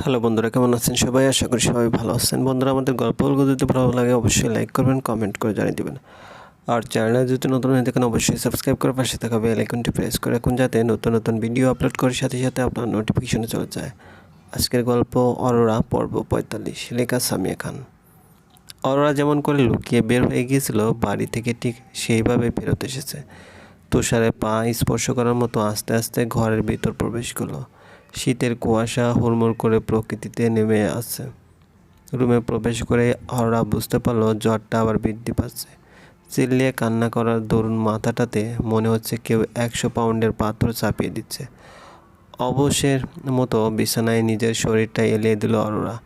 Hello বন্ধুরা, কেমন আছেন সবাই? আশা করি সবাই ভালো আছেন। বন্ধুরা, আমাদের গল্পগুলো যদি ভালো লাগে, অবশ্যই লাইক করবেন কমেন্ট করে জানিয়ে দেবেন। আর চ্যানেলে যদি নতুন হয়ে থাকেন, অবশ্যই সাবস্ক্রাইব করে পাশে থাকা বেল আইকনটি প্রেস করে রাখুন, যাতে নতুন নতুন ভিডিও আপলোড করার সাথে সাথে আপনার নোটিফিকেশনে চলে যায়। আজকের গল্প, অরোরা, পর্ব পঁয়তাল্লিশ। লেখা সামিয়া খান। অরোরা যেমন করে লুকিয়ে বের হয়ে গিয়েছিল, বাড়ি থেকে ঠিক সেইভাবে ফেরত এসেছে। তুষারে পা স্পর্শ করার মতো আস্তে আস্তে ঘরের ভিতর প্রবেশ করল। শীতের কুয়াশা হুড়মুড় করে প্রকৃতিতে নেমে আসছে। রুমে প্রবেশ করে অরোরা বুঝতে পারল জ্বরটা আবার বৃদ্ধি পাচ্ছে। চিল্লিয়ে কান্না করার দরুন মাথাটাতে মনে হচ্ছে কেউ একশো পাউন্ডের পাথর চাপিয়ে দিচ্ছে। অবশের মতো বিছানায় নিজের শরীরটা এলিয়ে দিল অরোরা।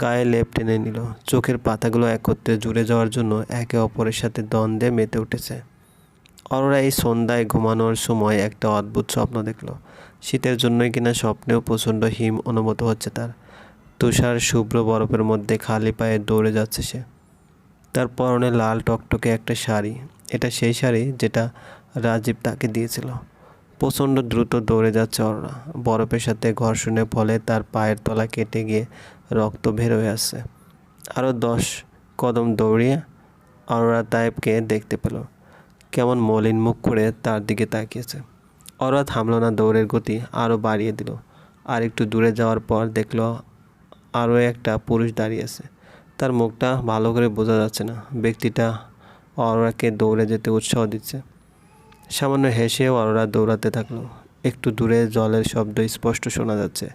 গায়ে লেপ টেনে নিল। চোখের পাতাগুলো একত্রে জুড়ে যাওয়ার জন্য একে অপরের সাথে দ্বন্দ্বে মেতে উঠেছে। অরোরা এই সন্ধ্যায় ঘুমানোর সময় একটা অদ্ভুত স্বপ্ন দেখল। শীতের জন্যই কিনা স্বপ্নেও প্রচণ্ড হিম অনুভূত হচ্ছে তার। তুষার শুভ্র বরফের মধ্যে খালি পায়ে দৌড়ে যাচ্ছে সে। তার পরনে লাল টকটকে একটা শাড়ি। এটা সেই শাড়ি যেটা রাজীব তাকে দিয়েছিল। প্রচণ্ড দ্রুত দৌড়ে যাচ্ছে অরোরা। বরফের সাথে ঘর্ষণের ফলে তার পায়ের তলা কেটে গিয়ে রক্ত বের হয়ে আসছে। আরও দশ কদম দৌড়িয়ে অরোরা তাইবকে দেখতে পেল। কেমন মলিন মুখ করে তার দিকে তাকিয়েছে। অরোরা থামলো না, দৌড়ের গতি আরও বাড়িয়ে দিল। আর একটু দূরে যাওয়ার পর দেখল আরও একটা পুরুষ দাঁড়িয়ে আছে। তার মুখটা ভালো করে বোঝা যাচ্ছে না। ব্যক্তিটা অরোরাকে দৌড়ে যেতে উৎসাহ দিচ্ছে। সামান্য হেসেও অরোরা দৌড়াতে থাকল। একটু দূরে জলের শব্দ স্পষ্ট শোনা যাচ্ছে।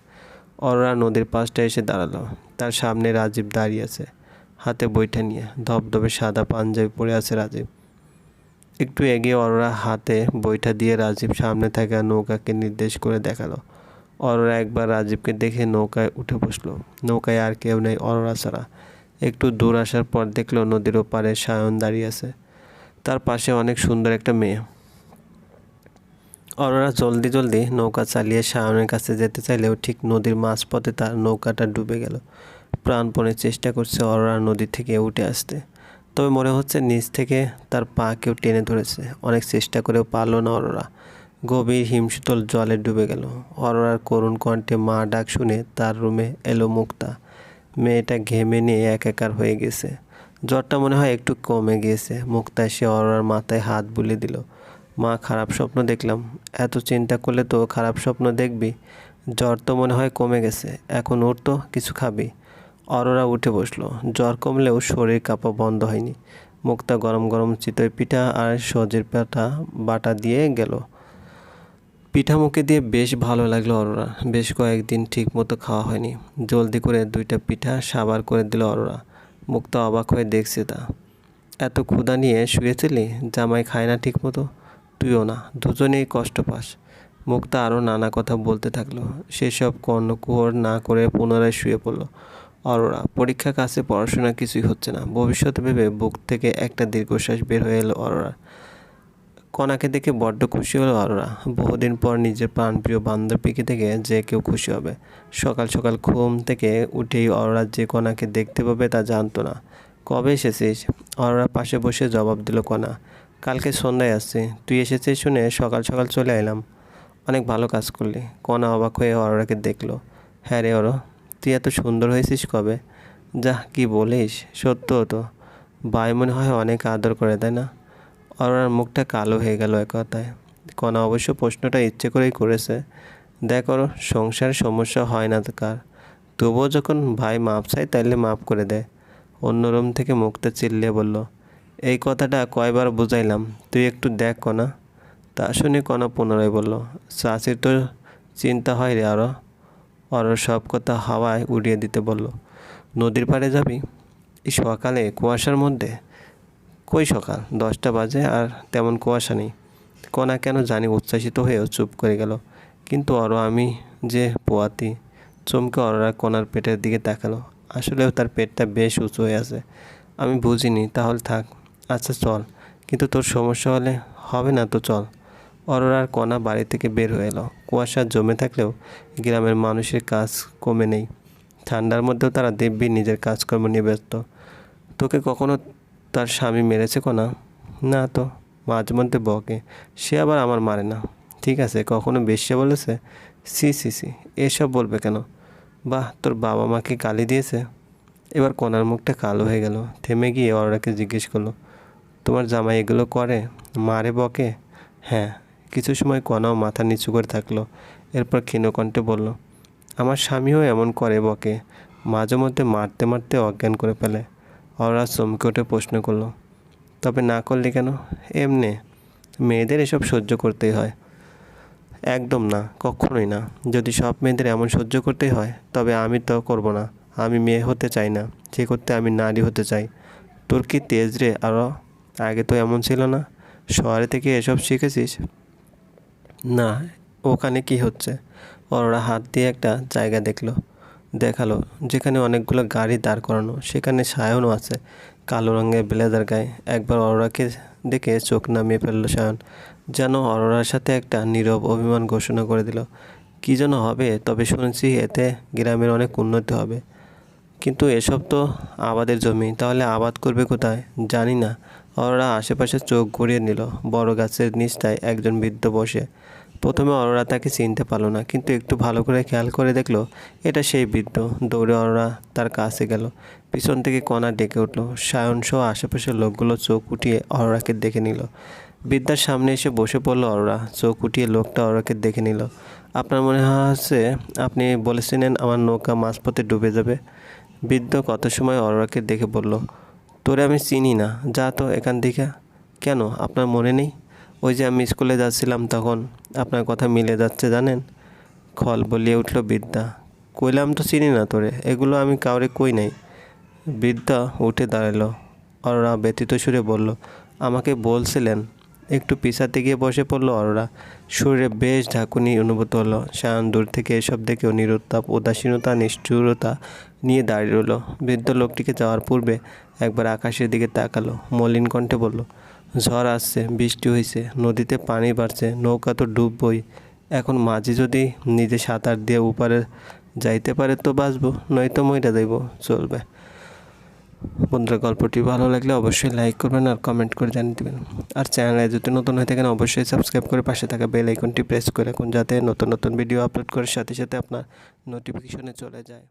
অরোরা নদীর পাশটা এসে দাঁড়াল। তার সামনে রাজীব দাঁড়িয়ে আছে, হাতে বইটা নিয়ে। ধবধবে সাদা পাঞ্জাবি পরে আছে রাজীব। একটু এগিয়ে অরোরা হাতে বইটা দিয়ে রাজীব সামনে থাকা নৌকাকে নির্দেশ করে দেখাল। অরোরা একবার রাজীবকে দেখে নৌকায় উঠে বসল। নৌকায় আর কেউ নেই অরোরা ছাড়া। একটু দূর আসার পর দেখল নদীর ওপারে সায়ন দাঁড়িয়ে আছে। তার পাশে অনেক সুন্দর একটা মেয়ে। অরোরা জলদি জলদি নৌকা চালিয়ে সায়নের কাছে যেতে চাইলেও ঠিক নদীর মাঝপথে তার নৌকাটা ডুবে গেল। প্রাণপণে চেষ্টা করছে অরোরা নদী থেকে উঠে আসতে। তবে মনে হচ্ছে নিচ থেকে তার পা কেউ টেনে ধরেছে। অনেক চেষ্টা করেও পারল না অরোরা। গভীর হিমশীতল জলে ডুবে গেল। অরোরার করুণ কণ্ঠে মা ডাক শুনে তার রুমে এলো মুক্তা। মেয়েটা ঘেমে নিয়ে একাকার হয়ে গেছে। জ্বরটা মনে হয় একটু কমে গিয়েছে। মুক্তা এসে অরোরার মাথায় হাত বুলিয়ে দিল। মা খারাপ স্বপ্ন দেখলাম। এত চিন্তা করলে তো খারাপ স্বপ্ন দেখবি? জ্বর তো মনে হয় কমে গেছে। এখন ওর তো কিছু খাবি। অরোরা উঠে বসল। জ্বর কমলেও শরীর কাঁপা বন্ধ হয়নি। মুক্তা গরম গরম চিতই পিঠা আর সজের পাতা বাটা দিয়ে গেল। পিঠা মুখে দিয়ে বেশ ভালো লাগল অরোরা। বেশ কয়েকদিন ঠিক মতো খাওয়া হয়নি। জলদি করে দুইটা পিঠা সাবার করে দিল অরোরা। মুক্তা অবাক হয়ে দেখছে তা। এত ক্ষুধা নিয়ে শুয়েছিলি জামাই খায় না ঠিক মতো তুইও না। দুজনেই কষ্ট পাস। মুক্তা আরও নানা কথা বলতে থাকল। সেসব কর্ণকুহর না করে পুনরায় শুয়ে পড়ল। অরোরা, পরীক্ষা কাছে পড়াশোনা কিছুই হচ্ছে না। ভবিষ্যৎ ভেবে বুক থেকে একটা দীর্ঘশ্বাস বের হয়ে এলো অরোরা। কণাকে দেখে বড্ড খুশি হলো অরোরা। বহুদিন পর নিজের প্রাণপ্রিয় বান্ধবীকে থেকে যে কেউ খুশি হবে। সকাল সকাল ঘুম থেকে উঠেই অরোরা যে কণাকে দেখতে পাবে তা জানতো না। কবে এসেছিস? অরোরা পাশে বসে জবাব দিল কণা। কালকে সন্ধ্যায় আসছি। তুই এসেছিস শুনে সকাল সকাল চলে এলাম। অনেক ভালো কাজ করলি। কণা অবাক হয়ে অরোরাকে দেখল। হ্যাঁ রে অরো। তুই এত সুন্দর হয়েছিস কবে? যা কি বলিস, সত্য তো। ভাই মনে হয় অনেক আদর করে, তাই না? অরোরার মুখটা কালো হয়ে গেল এক কথায়। কণা অবশ্য প্রশ্নটা ইচ্ছে করেই করেছে। দেখ ওর সংসারে সমস্যা হয় না কার? তবুও যখন ভাই মাপ চায় তাইলে মাপ করে দেয় অন্য রুম থেকে মুখটা চিল্লিয়ে বলল, এই কথাটা কয়বার বুঝাইলাম, তুই একটু দেখ কণা তা শুনে কণা পুনরায় বলল চাষির তো চিন্তা হয় রে আরও অর সব কথা হাওয়ায় উড়িয়ে দিতে বলল, নদীর পাড়ে যাবি? এই সকালে কুয়াশার মধ্যে? কই সকাল? দশটা বাজে আর তেমন কুয়াশা নেই। কণা কেন জানি উচ্ছ্বাসিত হয়েও চুপ করে গেল। কিন্তু অরো আমি যে পোয়াতি? চমকে অররা কণার পেটের দিকে তাকালো। আসলেও তার পেটটা বেশ উঁচু হয়ে আছে। আমি বুঝিনি, তাহলে থাক। আচ্ছা চল। কিন্তু তোর সমস্যা হলে হবে না তো চল। অরোরার কণা বাড়ি থেকে বের হয়ে এলো। কুয়াশা জমে থাকলেও গ্রামের মানুষের কাজ কমে নেই। ঠান্ডার মধ্যেও তারা দিব্যি নিজের কাজকর্ম নিয়ে ব্যস্ত। তোকে কখনো তার স্বামী মেরেছে কণা না তো, মাঝে মধ্যে বকে। সে আবার আমার মারে না। ঠিক আছে, কখনো বেশ্যা বলেছে? সি সি সি, এসব বলবে কেন? বাহ, তোর বাবা মাকে গালি দিয়েছে? এবার কনার মুখটা কালো হয়ে গেল। থেমে গিয়ে অরোরাকে জিজ্ঞেস করল, তোমার জামাই এগুলো করে? মারে, বকে? হ্যাঁ। কিছু সময় কনাও মাথা নিচু করে থাকল, এরপর ক্ষীণকণ্ঠে বলল, আমার স্বামীও এমন করে বকে, মাঝে মধ্যে মারতে মারতে অজ্ঞান করে ফেলে। অরোরা চমকে উঠে প্রশ্ন করল, তবে না করলে কেন? এমনে, মেয়েদের এসব সহ্য করতেই হয়। একদম না, কখনোই না। যদি সব মেয়েদের এমন সহ্য করতেই হয়, তবে আমি তো করব না। আমি মেয়ে হতে চাই না, যে করতে আমি নারী হতে চাই। তোর কি তেজ রে আরও আগে তো এমন ছিল না। শহরে থেকে এসব শিখেছিস? না, ওখানে কি হচ্ছে? ওরা হাত দিয়ে একটা জায়গা দেখল। দেখাল, যেখানে অনেকগুলো গাড়ি দাঁড় করানো, সেখানে সায়নও আছে। কালো রঙের ব্লেজার গায়ে। একবার অরোরাকে দেখে চোখ নামিয়ে ফেলল সায়ন। যেন অরোরার সাথে একটা নীরব অভিমান ঘোষণা করে দিল। কী যেন হবে, তবে শুনেছি এতে গ্রামের অনেক উন্নতি হবে। কিন্তু এসব তো আবাদের জমি, তাহলে আবাদ করবে কোথায়? জানি না। অরোরা আশেপাশে চোখ ঘুরিয়ে নিল। বড় গাছের নিচটায় একজন বৃদ্ধ বসে। প্রথমে অরোরা তাকে চিনতে পারল না, কিন্তু একটু ভালো করে খেয়াল করে দেখল, এটা সেই বৃদ্ধ। দৌড়ে অরোরা তার কাছে গেল। পিছন থেকে কণা ডেকে উঠল। সায়ন সহ আশেপাশের লোকগুলো চোখ উঠিয়ে অরোরাকে দেখে নিল। বৃদ্ধার সামনে এসে বসে পড়ল অরোরা। চোখ উঠিয়ে লোকটা অরোরাকে দেখে নিল। আপনার মনে হচ্ছে আপনি বলেছিলেন আমার নৌকা মাঝপথে ডুবে যাবে? বৃদ্ধ কত সময় অরোরাকে দেখে বলল তোরে আমি চিনি না। যা তো এখান থেকে। কেন? আপনার মনে নেই? ওই যে আমি স্কুলে যাচ্ছিলাম তখন, আপনার কথা মিলে যাচ্ছে, জানেন? খল বলিয়ে উঠল বৃদ্ধা। কইলাম তো চিনি না তোরে, এগুলো আমি কাউরে কই নাই। বৃদ্ধা উঠে দাঁড়াল। অররা ব্যতীত সুরে বলল, আমাকে বলছিলেন একটু পিছাতে গিয়ে বসে পড়ল অরোরা। শরীরে বেশ ঢাকুনি অনুভূত হলো। সায়ন দূর থেকে এসব দেখেও নিরুত্তাপ, উদাসীনতা, নিষ্ঠুরতা নিয়ে দাঁড়িয়ে রইল। বৃদ্ধ লোকটিকে যাওয়ার পূর্বে একবার আকাশের দিকে তাকালো। মলিন কণ্ঠে বলল, ঝড় আসছে, বৃষ্টি হয়েছে নদীতে পানি বাড়ছে, নৌকা তো ডুববই। এখন মাঝি যদি নিজে সাঁতার দিয়ে উপারে যাইতে পারে তো বাঁচবো, নয়তো মইটা যাইব, চলবে। বন্ধুরা, গল্পটি ভালো লাগলে অবশ্যই লাইক করবেন আর কমেন্ট করে জানিয়ে দেবেন। আর চ্যানেলে যদি নতুন হয়ে থাকেন, অবশ্যই সাবস্ক্রাইব করে পাশে থাকা বেল আইকনটি প্রেস করে রাখুন, যাতে নতুন নতুন ভিডিও আপলোড করার সাথে সাথে আপনার নোটিফিকেশনে চলে যায়।